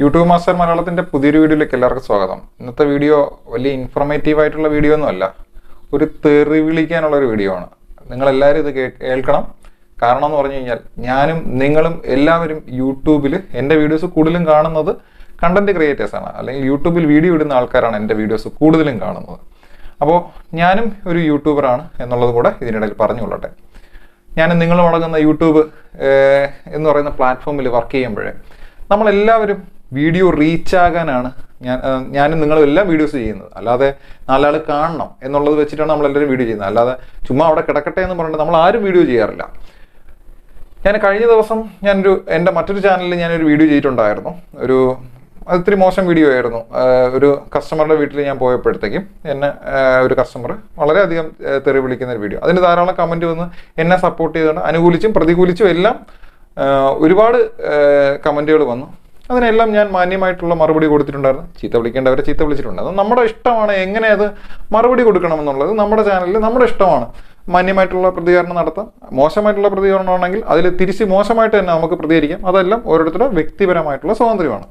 YouTube master മലയാളത്തിന്റെ പുതിയൊരു വീഡിയോയിലേക്ക് എല്ലാവർക്കും സ്വാഗതം. ഇന്നത്തെ വീഡിയോ വലിയ ഇൻഫർമേറ്റീവ് ആയിട്ടുള്ള വീഡിയോ ഒന്നുമല്ല ഒരു തെറി വിളിക്കാനുള്ളൊരു വീഡിയോ ആണ്. നിങ്ങളെല്ലാവരും ഇത് കേൾക്കണം. കാരണം എന്ന് പറഞ്ഞു കഴിഞ്ഞാൽ ഞാനും നിങ്ങളും എല്ലാവരും യൂട്യൂബിൽ എന്റെ വീഡിയോസ് കൂടുതലും കാണുന്നത് കണ്ടന്റ് ക്രിയേറ്റേഴ്സാണ് അല്ലെങ്കിൽ യൂട്യൂബിൽ വീഡിയോ ഇടുന്ന ആൾക്കാരാണ് എന്റെ വീഡിയോസ് കൂടുതലും കാണുന്നത്. അപ്പോൾ ഞാനും ഒരു യൂട്യൂബറാണ് എന്നുള്ളത് കൂടെ ഇതിനിടയിൽ പറഞ്ഞുകൊള്ളട്ടെ. ഞാൻ നിങ്ങളും അടങ്ങുന്ന യൂട്യൂബ് എന്ന് പറയുന്ന പ്ലാറ്റ്ഫോമിൽ വർക്ക് ചെയ്യുമ്പോഴേ നമ്മളെല്ലാവരും വീഡിയോ റീച്ചാകാനാണ് ഞാൻ ഞാനും നിങ്ങളും എല്ലാം വീഡിയോസ് ചെയ്യുന്നത്. അല്ലാതെ നാലാൾ കാണണം എന്നുള്ളത് വെച്ചിട്ടാണ് നമ്മൾ നമ്മളെല്ലാവരും വീഡിയോ ചെയ്യുന്നത്. അല്ലാതെ ചുമ്മാ അവിടെ കിടക്കട്ടെ എന്ന് പറഞ്ഞിട്ട് നമ്മൾ ആരും വീഡിയോ ചെയ്യാറില്ല. ഞാൻ കഴിഞ്ഞ ദിവസം ഞാനൊരു എന്റെ മറ്റൊരു ചാനലിൽ ഞാനൊരു വീഡിയോ ചെയ്തിട്ടുണ്ടായിരുന്നു. ഒരു അതിത്തിരി മോശം വീഡിയോ ആയിരുന്നു. ഒരു കസ്റ്റമറുടെ വീട്ടിൽ ഞാൻ പോയപ്പോഴത്തേക്കും എന്നെ ഒരു കസ്റ്റമർ വളരെയധികം തെറി വിളിക്കുന്ന ഒരു വീഡിയോ. അതിന് ധാരാളം കമന്റ് വന്ന് എന്നെ സപ്പോർട്ട് ചെയ്തുകൊണ്ട് അനുകൂലിച്ചും പ്രതികൂലിച്ചും എല്ലാം ഒരുപാട് കമന്റുകൾ വന്നു. അതിനെല്ലാം ഞാൻ മാന്യമായിട്ടുള്ള മറുപടി കൊടുത്തിട്ടുണ്ടായിരുന്നു. ചീത്ത വിളിക്കേണ്ടവരെ ചീത്ത വിളിച്ചിട്ടുണ്ട്. അത് നമ്മുടെ ഇഷ്ടമാണ്. എങ്ങനെ അത് മറുപടി കൊടുക്കണമെന്നുള്ളത് നമ്മുടെ ചാനലിൽ നമ്മുടെ ഇഷ്ടമാണ്. മാന്യമായിട്ടുള്ള പ്രതികരണം നടത്താം. മോശമായിട്ടുള്ള പ്രതികരണം ഉണ്ടെങ്കിൽ അതിൽ തിരിച്ച് മോശമായിട്ട് തന്നെ നമുക്ക് പ്രതികരിക്കാം. അതെല്ലാം ഓരോരുത്തരുടെ വ്യക്തിപരമായിട്ടുള്ള സ്വാതന്ത്ര്യമാണ്.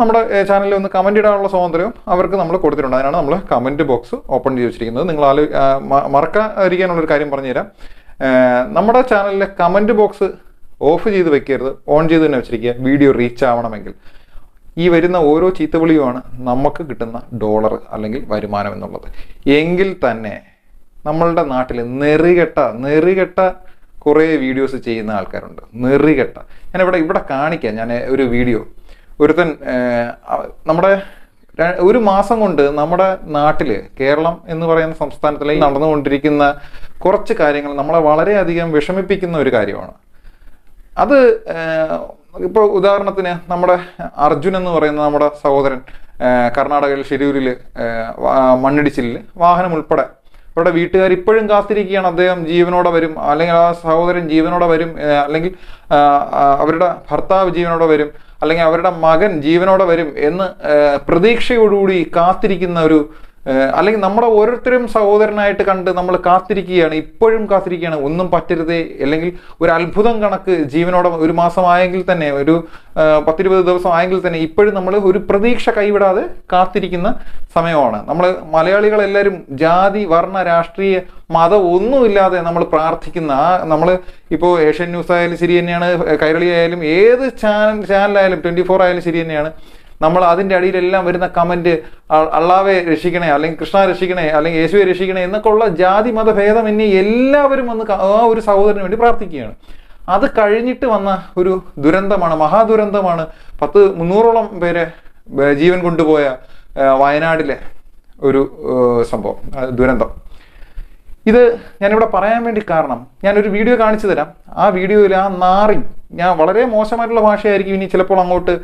നമ്മുടെ ചാനലിൽ ഒന്ന് കമന്റ് ഇടാനുള്ള സ്വാതന്ത്ര്യം അവർക്ക് നമ്മൾ കൊടുത്തിട്ടുണ്ട്. അതിനാണ് നമ്മൾ കമന്റ് ബോക്സ് ഓപ്പൺ ചെയ്ത് വെച്ചിരിക്കുന്നത്. നിങ്ങൾ ആലോ മറക്കാതിരിക്കാനുള്ളൊരു കാര്യം പറഞ്ഞുതരാം. നമ്മുടെ ചാനലിലെ കമന്റ് ബോക്സ് ഓഫ് ചെയ്ത് വെക്കരുത് ഓൺ ചെയ്ത് തന്നെ വെച്ചിരിക്കുക വീഡിയോ റീച്ച് ആവണമെങ്കിൽ. ഈ വരുന്ന ഓരോ ചീത്തവിളിയുമാണ് നമുക്ക് കിട്ടുന്ന ഡോളർ അല്ലെങ്കിൽ വരുമാനം എന്നുള്ളത്. എങ്കിൽ തന്നെ നമ്മളുടെ നാട്ടിൽ നെറികെട്ട നെറികെട്ട കുറേ വീഡിയോസ് ചെയ്യുന്ന ആൾക്കാരുണ്ട്. നെറികെട്ട. ഞാനിവിടെ ഇവിടെ കാണിക്കാം. ഞാൻ ഒരു വീഡിയോ ഒരുത്തൻ നമ്മുടെ ഒരു മാസം കൊണ്ട് നമ്മുടെ നാട്ടിൽ കേരളം എന്ന് പറയുന്ന സംസ്ഥാനത്തിലേക്ക് നടന്നുകൊണ്ടിരിക്കുന്ന കുറച്ച് കാര്യങ്ങൾ നമ്മളെ വളരെയധികം വിഷമിപ്പിക്കുന്ന ഒരു കാര്യമാണ്. അത് ഇപ്പോൾ ഉദാഹരണത്തിന് നമ്മുടെ അർജുൻ എന്ന് പറയുന്ന നമ്മുടെ സഹോദരൻ കർണാടകയിൽ ഷിരൂരിൽ മണ്ണിടിച്ചിലിൽ വാഹനം ഉൾപ്പെടെ. അവരുടെ വീട്ടുകാർ ഇപ്പോഴും കാത്തിരിക്കുകയാണ്. അദ്ദേഹം ജീവനോടെ വരും. അല്ലെങ്കിൽ ആ സഹോദരൻ ജീവനോടെ വരും. അല്ലെങ്കിൽ അവരുടെ ഭർത്താവ് ജീവനോടെ വരും. അല്ലെങ്കിൽ അവരുടെ മകൻ ജീവനോടെ വരും എന്ന് പ്രതീക്ഷയോടുകൂടി കാത്തിരിക്കുന്ന ഒരു അല്ലെങ്കിൽ നമ്മുടെ ഓരോരുത്തരും സഹോദരനായിട്ട് കണ്ട് നമ്മൾ കാത്തിരിക്കുകയാണ് ഇപ്പോഴും കാത്തിരിക്കുകയാണ് ഒന്നും പറ്റരുതേ അല്ലെങ്കിൽ ഒരു അത്ഭുതം കണക്ക് ജീവനോടെ ഒരു മാസമായെങ്കിൽ തന്നെ ഒരു പത്തിരുപത് ദിവസം ആയെങ്കിൽ തന്നെ ഇപ്പോഴും നമ്മൾ ഒരു പ്രതീക്ഷ കൈവിടാതെ കാത്തിരിക്കുന്ന സമയമാണ്. നമ്മൾ മലയാളികളെല്ലാവരും ജാതി വർണ രാഷ്ട്രീയ മതം ഒന്നുമില്ലാതെ നമ്മൾ പ്രാർത്ഥിക്കുന്ന ആ നമ്മൾ ഇപ്പോൾ ഏഷ്യൻ ന്യൂസ് ആയാലും ശരി തന്നെയാണ് കൈരളി ആയാലും ഏത് ചാനൽ ചാനലായാലും ട്വന്റി ഫോർ ആയാലും ശരി തന്നെയാണ് നമ്മൾ അതിന്റെ അടിയിലെല്ലാം വരുന്ന കമന്റ് അള്ളാവെ രക്ഷിക്കണേ അല്ലെങ്കിൽ കൃഷ്ണ രക്ഷിക്കണേ അല്ലെങ്കിൽ യേശുവെ രക്ഷിക്കണേ എന്നൊക്കെ ഉള്ള ജാതി മത ഭേദം എന്നെ എല്ലാവരും വന്ന് ആ ഒരു സഹോദരന് വേണ്ടി പ്രാർത്ഥിക്കുകയാണ്. അത് കഴിഞ്ഞിട്ട് വന്ന ഒരു ദുരന്തമാണ് മഹാദുരന്തമാണ്. പത്ത് മുന്നൂറോളം പേരെ ജീവൻ കൊണ്ടുപോയ വയനാടിലെ ഒരു സംഭവം ദുരന്തം. ഇത് ഞാനിവിടെ പറയാൻ വേണ്ടി കാരണം ഞാനൊരു വീഡിയോ കാണിച്ചു തരാം. ആ വീഡിയോയിൽ ആ നാറി ഞാൻ വളരെ മോശമായിട്ടുള്ള ഭാഷയായിരിക്കും ഇനി ചിലപ്പോൾ അങ്ങോട്ട്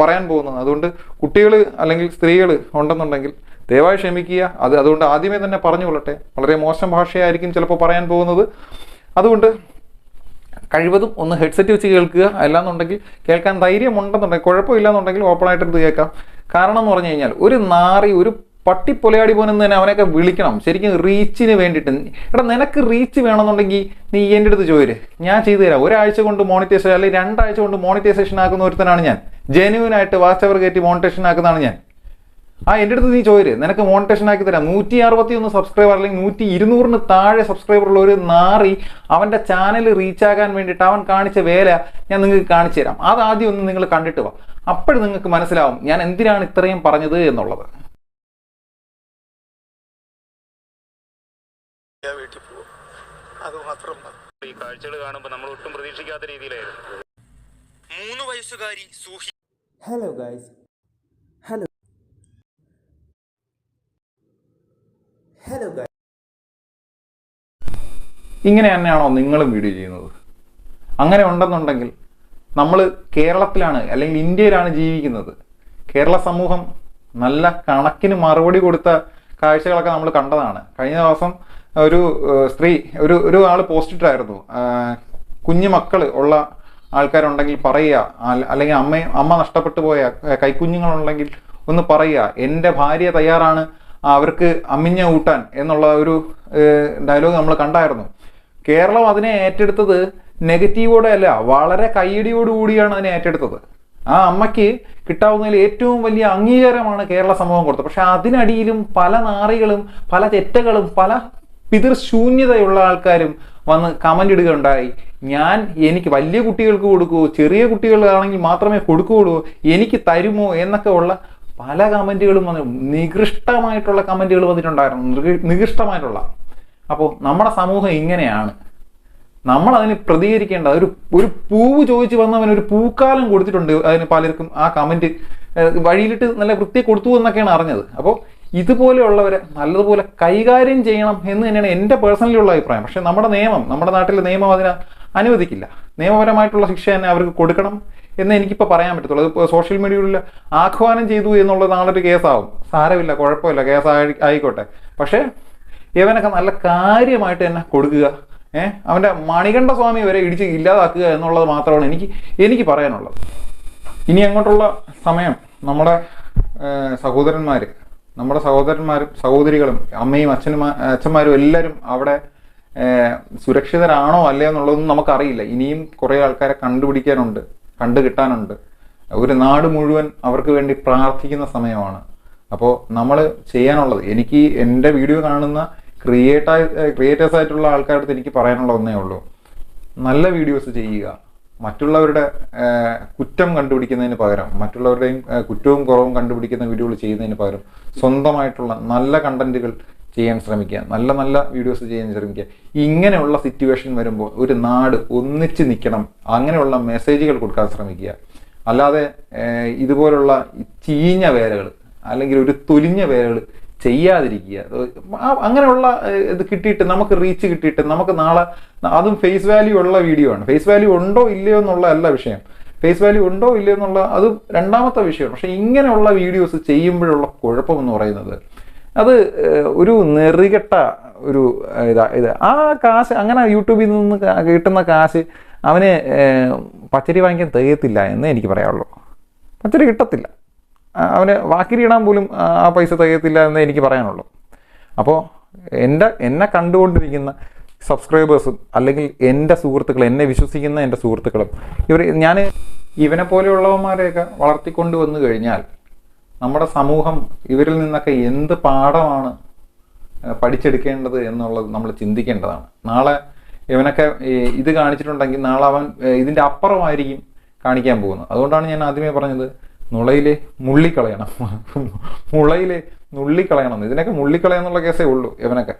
പറയാൻ പോകുന്നത്. അതുകൊണ്ട് കുട്ടികൾ അല്ലെങ്കിൽ സ്ത്രീകൾ ഉണ്ടെന്നുണ്ടെങ്കിൽ ദയവായി ക്ഷമിക്കുക. അത് അതുകൊണ്ട് ആദ്യമേ തന്നെ പറഞ്ഞു കൊള്ളട്ടെ. വളരെ മോശം ഭാഷയായിരിക്കും ചിലപ്പോൾ പറയാൻ പോകുന്നത്. അതുകൊണ്ട് കഴിവതും ഒന്ന് ഹെഡ്സെറ്റ് വെച്ച് കേൾക്കുക. അല്ലാന്നുണ്ടെങ്കിൽ കേൾക്കാൻ ധൈര്യമുണ്ടെന്നുണ്ടെങ്കിൽ കുഴപ്പമില്ലാന്നുണ്ടെങ്കിൽ ഓപ്പണായിട്ട് എടുത്ത് കേൾക്കാം. കാരണം എന്ന് പറഞ്ഞു കഴിഞ്ഞാൽ ഒരു നാറി ഒരു പട്ടി പൊലയാടി പോനെന്ന് തന്നെ അവനെയൊക്കെ വിളിക്കണം. ശരിക്കും റീച്ചിന് വേണ്ടിയിട്ട്. എടാ നിനക്ക് റീച്ച് വേണമെന്നുണ്ടെങ്കിൽ നീ എന്റെ അടുത്ത് ചോദിര്. ഞാൻ ചെയ്തു തരാം. ഒരാഴ്ച കൊണ്ട് മോണിറ്റൈസേഷൻ അല്ലെങ്കിൽ രണ്ടാഴ്ച കൊണ്ട് മോണിറ്റൈസേഷൻ ആക്കുന്ന ഒരുത്തനാണ് ഞാൻ. ജെന്യൂൻ ആയിട്ട് വാച്ച് അവർ കയറ്റി മോണിറ്റൈസേഷൻ ആക്കുന്നതാണ് ഞാൻ. ആ എന്റെ അടുത്ത് നീ ചോദിര്. നിനക്ക് മോണിറ്റേഷൻ ആക്കി തരാം. നൂറ്റി അറുപത്തി ഒന്ന് സബ്സ്ക്രൈബർ അല്ലെങ്കിൽ നൂറ്റി ഇരുന്നൂറിന് താഴെ സബ്സ്ക്രൈബർ ഉള്ള ഒരു നാറി അവന്റെ ചാനൽ റീച്ച് ആകാൻ വേണ്ടിയിട്ട് അവൻ കാണിച്ച വേല ഞാൻ നിങ്ങൾക്ക് കാണിച്ചു തരാം. അതാദ്യം ഒന്ന് നിങ്ങൾ കണ്ടിട്ട് വാ. അപ്പോഴും നിങ്ങൾക്ക് മനസ്സിലാവും ഞാൻ എന്തിനാണ് ഇത്രയും പറഞ്ഞത് എന്നുള്ളത് ഞാൻ വീട്ടിൽ പോകും അത് മാത്രം മതി. ഈ കാഴ്ചകൾ കാണുമ്പോൾ നമ്മൾ ഒട്ടും പ്രതീക്ഷിക്കാത്ത രീതിയിലായിരുന്നു. മൂന്ന് വയസ്സുകാരി Suhi hello guys. Hello hello guys. ഇങ്ങനെ തന്നെയാണോ നിങ്ങളും വീഡിയോ ചെയ്യുന്നത്? അങ്ങനെ ഉണ്ടെന്നുണ്ടെങ്കിൽ നമ്മൾ കേരളത്തിലാണ് അല്ലെങ്കിൽ ഇന്ത്യയിലാണ് ജീവിക്കുന്നത്. കേരള സമൂഹം നല്ല കണക്കിന് മറുപടി കൊടുത്ത കാഴ്ചകളൊക്കെ നമ്മൾ കണ്ടതാണ്. കഴിഞ്ഞ ദിവസം ഒരു സ്ത്രീ ഒരു ഒരു ആൾ പോസ്റ്റ് ഇട്ടായിരുന്നു കുഞ്ഞു മക്കൾ ഉള്ള ആൾക്കാരുണ്ടെങ്കിൽ പറയുക. അല്ലെങ്കിൽ അമ്മ അമ്മ നഷ്ടപ്പെട്ടു പോയ കൈക്കുഞ്ഞുങ്ങളുണ്ടെങ്കിൽ ഒന്ന് പറയുക. എന്റെ ഭാര്യ തയ്യാറാണ്. അവർക്ക് അമ്മിഞ്ഞ ഊട്ടാൻ എന്നുള്ള ഒരു ഡയലോഗ് നമ്മൾ കണ്ടായിരുന്നു. കേരളം അതിനെ ഏറ്റെടുത്തത് നെഗറ്റീവോടെ അല്ല വളരെ കയ്യടിയോട് കൂടിയാണ് അതിനെ ഏറ്റെടുത്തത്. ആ അമ്മയ്ക്ക് കിട്ടാവുന്നതിൽ ഏറ്റവും വലിയ അംഗീകാരമാണ് കേരള സമൂഹം കൊടുത്തത്. പക്ഷെ അതിനടിയിലും പല നാറികളും പല തെറ്റകളും പല പിതൃശൂന്യതയുള്ള ആൾക്കാരും വന്ന് കമന്റ് ഇടുകയുണ്ടായി. ഞാൻ എനിക്ക് വലിയ കുട്ടികൾക്ക് കൊടുക്കുമോ ചെറിയ കുട്ടികളാണെങ്കിൽ മാത്രമേ കൊടുക്കുകയുള്ളൂ എനിക്ക് തരുമോ എന്നൊക്കെ ഉള്ള പല കമന്റുകളും വന്നു നികൃഷ്ടമായിട്ടുള്ള കമന്റുകൾ വന്നിട്ടുണ്ടായിരുന്നു. നികൃ- നികൃഷ്ടമായിട്ടുള്ള. അപ്പോൾ നമ്മുടെ സമൂഹം ഇങ്ങനെയാണ്. നമ്മൾ അതിന് പ്രതികരിക്കേണ്ട ഒരു ഒരു പൂവ് ചോദിച്ചു വന്നവൻ ഒരു പൂക്കാലം കൊടുത്തിട്ടുണ്ട് അതിന് പലർക്കും ആ കമന്റ് വഴിയിലിട്ട് നല്ല വൃത്തി കൊടുത്തു എന്നൊക്കെയാണ് അറിഞ്ഞത്. അപ്പോൾ ഇതുപോലെയുള്ളവരെ നല്ലതുപോലെ കൈകാര്യം ചെയ്യണം എന്ന് തന്നെയാണ് എന്റെ പേഴ്സണലി ഉള്ള അഭിപ്രായം. പക്ഷേ നമ്മുടെ നിയമം നമ്മുടെ നാട്ടിലെ നിയമം അതിന് അനുവദിക്കില്ല. നിയമപരമായിട്ടുള്ള ശിക്ഷ തന്നെ അവർക്ക് കൊടുക്കണം എന്ന് എനിക്കിപ്പോൾ പറയാൻ പറ്റത്തുള്ളൂ. അതിപ്പോൾ സോഷ്യൽ മീഡിയയിൽ ആഹ്വാനം ചെയ്തു എന്നുള്ളത് നാളൊരു കേസാവും. സാരമില്ല കുഴപ്പമില്ല കേസ് ആയി- ആയിക്കോട്ടെ. പക്ഷേ ഇവനൊക്കെ നല്ല കാര്യമായിട്ട് തന്നെ കൊടുക്കുക. ഏഹ് അവന്റെ മണികണ്ഠ സ്വാമി വരെ ഇടിച്ച് ഇല്ലാതാക്കുക എന്നുള്ളത് മാത്രമാണ് എനിക്ക് എനിക്ക് പറയാനുള്ളത്. ഇനി അങ്ങോട്ടുള്ള സമയം നമ്മുടെ ഏഹ്, സഹോദരന്മാര് നമ്മുടെ സഹോദരന്മാരും സഹോദരികളും അമ്മയും അച്ഛനും അച്ഛന്മാരും എല്ലാവരും അവിടെ സുരക്ഷിതരാണോ അല്ലേ എന്നുള്ളതൊന്നും നമുക്കറിയില്ല. ഇനിയും കുറേ ആൾക്കാരെ കണ്ടുപിടിക്കാനുണ്ട് കണ്ടു കിട്ടാനുണ്ട്. ഒരു നാട് മുഴുവൻ അവർക്ക് വേണ്ടി പ്രാർത്ഥിക്കുന്ന സമയമാണ്. അപ്പോൾ നമ്മൾ ചെയ്യാനുള്ളത് എനിക്ക് എന്റെ വീഡിയോ കാണുന്ന ക്രിയേറ്റ ക്രിയേറ്റേഴ്സ് ആയിട്ടുള്ള ആൾക്കാരുടെ അടുത്ത് എനിക്ക് പറയാനുള്ള ഒന്നേ ഉള്ളൂ. നല്ല വീഡിയോസ് ചെയ്യുക. മറ്റുള്ളവരുടെ കുറ്റം കണ്ടുപിടിക്കുന്നതിന് പകരം മറ്റുള്ളവരുടെയും കുറ്റവും കുറവും കണ്ടുപിടിക്കുന്ന വീഡിയോകൾ ചെയ്യുന്നതിന് പകരം സ്വന്തമായിട്ടുള്ള നല്ല കണ്ടന്റുകൾ ചെയ്യാൻ ശ്രമിക്കുക നല്ല നല്ല വീഡിയോസ് ചെയ്യാൻ ശ്രമിക്കുക. ഇങ്ങനെയുള്ള സിറ്റുവേഷൻ വരുമ്പോൾ ഒരു നാട് ഒന്നിച്ച് നിൽക്കണം അങ്ങനെയുള്ള മെസ്സേജുകൾ കൊടുക്കാൻ ശ്രമിക്കുക. അല്ലാതെ ഇതുപോലുള്ള ചീഞ്ഞ വേലകൾ അല്ലെങ്കിൽ ഒരു തൊലിഞ്ഞ വേലകൾ ചെയ്യാതിരിക്കുക. അങ്ങനെയുള്ള ഇത് കിട്ടിയിട്ട് നമുക്ക് റീച്ച് കിട്ടിയിട്ട് നമുക്ക് നാളെ അതും ഫേസ് വാല്യൂ ഉള്ള വീഡിയോ ആണ്. ഫേസ് വാല്യൂ ഉണ്ടോ ഇല്ലയോ എന്നുള്ള അല്ല വിഷയം. ഫേസ് വാല്യൂ ഉണ്ടോ ഇല്ലയോ എന്നുള്ള അത് രണ്ടാമത്തെ വിഷയമാണ്. പക്ഷെ ഇങ്ങനെയുള്ള വീഡിയോസ് ചെയ്യുമ്പോഴുള്ള കുഴപ്പം എന്ന് പറയുന്നത് അത് ഒരു നെറികെട്ട ഒരു ഇതാ ഇത്. ആ കാശ് അങ്ങനെ യൂട്യൂബിൽ നിന്ന് കിട്ടുന്ന കാശ് അവന് പച്ചരി വാങ്ങിക്കാൻ തികയത്തില്ല എന്ന് എനിക്ക് പറയാനുള്ളൂ. പച്ചരി കിട്ടത്തില്ല. അവന് വാക്കിരിയിടാൻ പോലും ആ പൈസ തികയത്തില്ല എന്ന് എനിക്ക് പറയാനുള്ളൂ. അപ്പോൾ എന്റെ എന്നെ കണ്ടുകൊണ്ടിരിക്കുന്ന സബ്സ്ക്രൈബേഴ്സും അല്ലെങ്കിൽ എന്റെ സുഹൃത്തുക്കൾ എന്നെ വിശ്വസിക്കുന്ന എന്റെ സുഹൃത്തുക്കളും ഇവർ ഞാൻ ഇവനെ പോലെയുള്ളവന്മാരെയൊക്കെ വളർത്തിക്കൊണ്ട് വന്നു കഴിഞ്ഞാൽ നമ്മുടെ സമൂഹം ഇവരിൽ നിന്നൊക്കെ എന്ത് പാഠമാണ് പഠിച്ചെടുക്കേണ്ടത് എന്നുള്ളത് നമ്മൾ ചിന്തിക്കേണ്ടതാണ്. നാളെ ഇവനൊക്കെ ഇത് കാണിച്ചിട്ടുണ്ടെങ്കിൽ നാളെ അവൻ ഇതിന്റെ അപ്പുറമായിരിക്കും കാണിക്കാൻ പോകുന്നത്. അതുകൊണ്ടാണ് ഞാൻ ആദ്യമേ പറഞ്ഞത് നുളയിലെ മുള്ളിക്കളയണം. മുളയിലെ നുള്ളിക്കളയണം. ഇതിനൊക്കെ മുള്ളിക്കളയാന്നുള്ള കേസേ ഉള്ളൂ ഇവനൊക്കെ.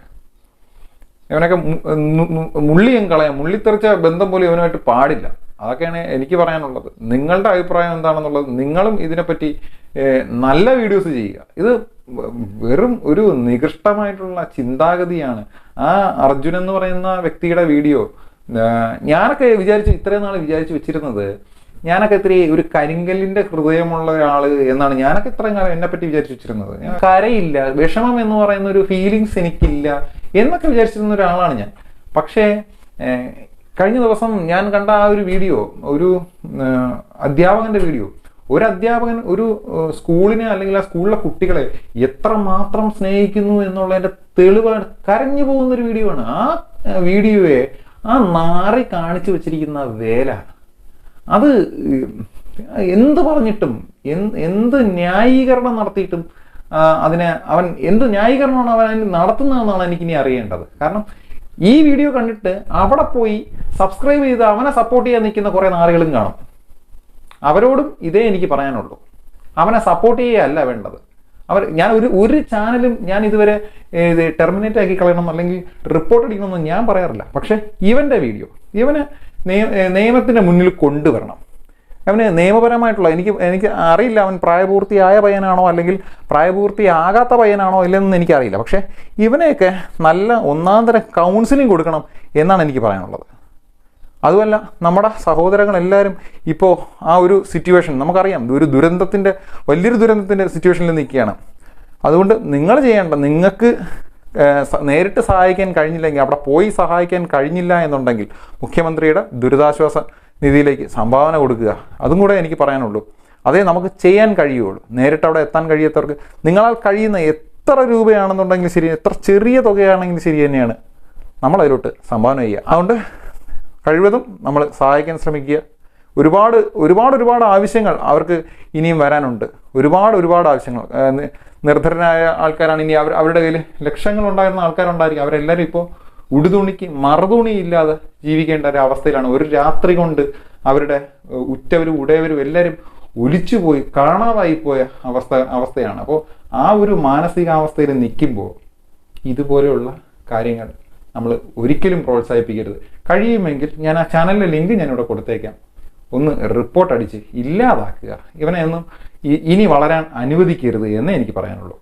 ഇവനൊക്കെ മുള്ളിയും കളയാം. മുള്ളിത്തെറിച്ച ബന്ധം പോലും ഇവനുമായിട്ട് പാടില്ല. അതൊക്കെയാണ് എനിക്ക് പറയാനുള്ളത്. നിങ്ങളുടെ അഭിപ്രായം എന്താണെന്നുള്ളത് നിങ്ങളും ഇതിനെപ്പറ്റി നല്ല വീഡിയോസ് ചെയ്യുക. ഇത് വെറും ഒരു നികൃഷ്ടമായിട്ടുള്ള ചിന്താഗതിയാണ്. ആ അർജുൻ എന്ന് പറയുന്ന വ്യക്തിയുടെ വീഡിയോ ഞാനൊക്കെ വിചാരിച്ച് ഇത്രയും നാൾ വിചാരിച്ച് വെച്ചിരുന്നത് ഞാനൊക്കെ ഇത്തിരി ഒരു കരിങ്കല്ലിന്റെ ഹൃദയമുള്ള ഒരാൾ എന്നാണ് ഞാനൊക്കെ ഇത്രയും കാലം എന്നെ പറ്റി വിചാരിച്ചു വെച്ചിരുന്നത്. കരയില്ല വിഷമം എന്ന് പറയുന്ന ഒരു ഫീലിങ്സ് എനിക്കില്ല എന്നൊക്കെ വിചാരിച്ചിരുന്ന ഒരാളാണ് ഞാൻ. പക്ഷേ കഴിഞ്ഞ ദിവസം ഞാൻ കണ്ട ആ ഒരു വീഡിയോ ഒരു അധ്യാപകന്റെ വീഡിയോ. ഒരു അധ്യാപകൻ ഒരു സ്കൂളിനെ അല്ലെങ്കിൽ ആ സ്കൂളിലെ കുട്ടികളെ എത്രമാത്രം സ്നേഹിക്കുന്നു എന്നുള്ളതിന്റെ തെളിവാണ് കരഞ്ഞു പോകുന്ന ഒരു വീഡിയോ ആണ്. ആ വീഡിയോയെ ആ നാറി കാണിച്ചു വെച്ചിരിക്കുന്ന വേല. അത് എന്ത് പറഞ്ഞിട്ടും എന്ത് ന്യായീകരണം നടത്തിയിട്ടും അതിനെ അവൻ എന്ത് ന്യായീകരണമാണ് അവൻ നടത്തുന്നതെന്നാണ് എനിക്കിനി അറിയേണ്ടത്. കാരണം ഈ വീഡിയോ കണ്ടിട്ട് അവിടെ പോയി സബ്സ്ക്രൈബ് ചെയ്ത് അവനെ സപ്പോർട്ട് ചെയ്യാൻ നിൽക്കുന്ന കുറേ നാളുകളും കാണും. അവരോടും ഇതേ എനിക്ക് പറയാനുള്ളൂ. അവനെ സപ്പോർട്ട് ചെയ്യുകയല്ല വേണ്ടത്. അവർ ഞാൻ ഒരു ഒരു ചാനലും ഞാൻ ഇതുവരെ ഇത് ടെർമിനേറ്റ് ആക്കി കളയണം അല്ലെങ്കിൽ റിപ്പോർട്ട് അടിക്കണമെന്ന് ഞാൻ പറയാറില്ല. പക്ഷേ ഇവന്റെ വീഡിയോ ഇവന് നിയമത്തിന്റെ മുന്നിൽ കൊണ്ടുവരണം. അവന് നിയമപരമായിട്ടുള്ള എനിക്ക് എനിക്ക് അറിയില്ല അവൻ പ്രായപൂർത്തിയായ പയ്യനാണോ അല്ലെങ്കിൽ പ്രായപൂർത്തിയാകാത്ത പയ്യനാണോ ഇല്ലെന്ന് എനിക്കറിയില്ല. പക്ഷേ ഇവനെയൊക്കെ നല്ല ഒന്നാം തരം കൗൺസിലിംഗ് കൊടുക്കണം എന്നാണ് എനിക്ക് പറയാനുള്ളത്. അതുമല്ല നമ്മുടെ സഹോദരങ്ങളെല്ലാവരും ഇപ്പോൾ ആ ഒരു സിറ്റുവേഷൻ നമുക്കറിയാം ഒരു ദുരന്തത്തിന്റെ വലിയൊരു ദുരന്തത്തിന്റെ സിറ്റുവേഷനിൽ നിൽക്കുകയാണ്. അതുകൊണ്ട് നിങ്ങൾ ചെയ്യേണ്ട നിങ്ങൾക്ക് നേരിട്ട് സഹായിക്കാൻ കഴിഞ്ഞില്ലെങ്കിൽ അവിടെ പോയി സഹായിക്കാൻ കഴിഞ്ഞില്ല എന്നുണ്ടെങ്കിൽ മുഖ്യമന്ത്രിയുടെ ദുരിതാശ്വാസ നിധിയിലേക്ക് സംഭാവന കൊടുക്കുക. അതും കൂടെ എനിക്ക് പറയാനുള്ളൂ. അതേ നമുക്ക് ചെയ്യാൻ കഴിയുള്ളൂ. നേരിട്ട് അവിടെ എത്താൻ കഴിയാത്തവർക്ക് നിങ്ങളാൽ കഴിയുന്ന എത്ര രൂപയാണെന്നുണ്ടെങ്കിലും ശരി എത്ര ചെറിയ തുകയാണെങ്കിലും ശരി തന്നെയാണ് നമ്മളതിലോട്ട് സംഭാവന ചെയ്യുക. അതുകൊണ്ട് കഴിവതും നമ്മൾ സഹായിക്കാൻ ശ്രമിക്കുക. ഒരുപാട് ഒരുപാട് ഒരുപാട് ആവശ്യങ്ങൾ അവർക്ക് ഇനിയും വരാനുണ്ട്. ഒരുപാട് ഒരുപാട് ആവശ്യങ്ങൾ. നിർധരനായ ആൾക്കാരാണ് ഇനി അവർ അവരുടെ കയ്യിൽ ലക്ഷങ്ങൾ ഉണ്ടായിരുന്ന ആൾക്കാരുണ്ടായിരിക്കും. അവരെല്ലാവരും ഇപ്പോൾ ഉടുതുണിക്ക് മറുതുണി ഇല്ലാതെ ജീവിക്കേണ്ട ഒരു അവസ്ഥയിലാണ്. ഒരു രാത്രി കൊണ്ട് അവരുടെ ഉറ്റവരും ഉടയവരും എല്ലാവരും ഒലിച്ചുപോയി കാണാതായി പോയ അവസ്ഥ അവസ്ഥയാണ്. അപ്പോൾ ആ ഒരു മാനസികാവസ്ഥയിൽ നിൽക്കുമ്പോൾ ഇതുപോലെയുള്ള കാര്യങ്ങൾ നമ്മൾ ഒരിക്കലും പ്രോത്സാഹിപ്പിക്കരുത്. കഴിയുമെങ്കിൽ ഞാൻ ആ ചാനലിലെ ലിങ്ക് ഞാനിവിടെ കൊടുത്തേക്കാം. ഒന്ന് റിപ്പോർട്ട് അടിച്ച് ഇല്ലാതാക്കുക. ഇവനെ ഒന്നും ഇനി വളരാൻ അനുവദിക്കരുത് എന്നേ എനിക്ക് പറയാനുള്ളൂ.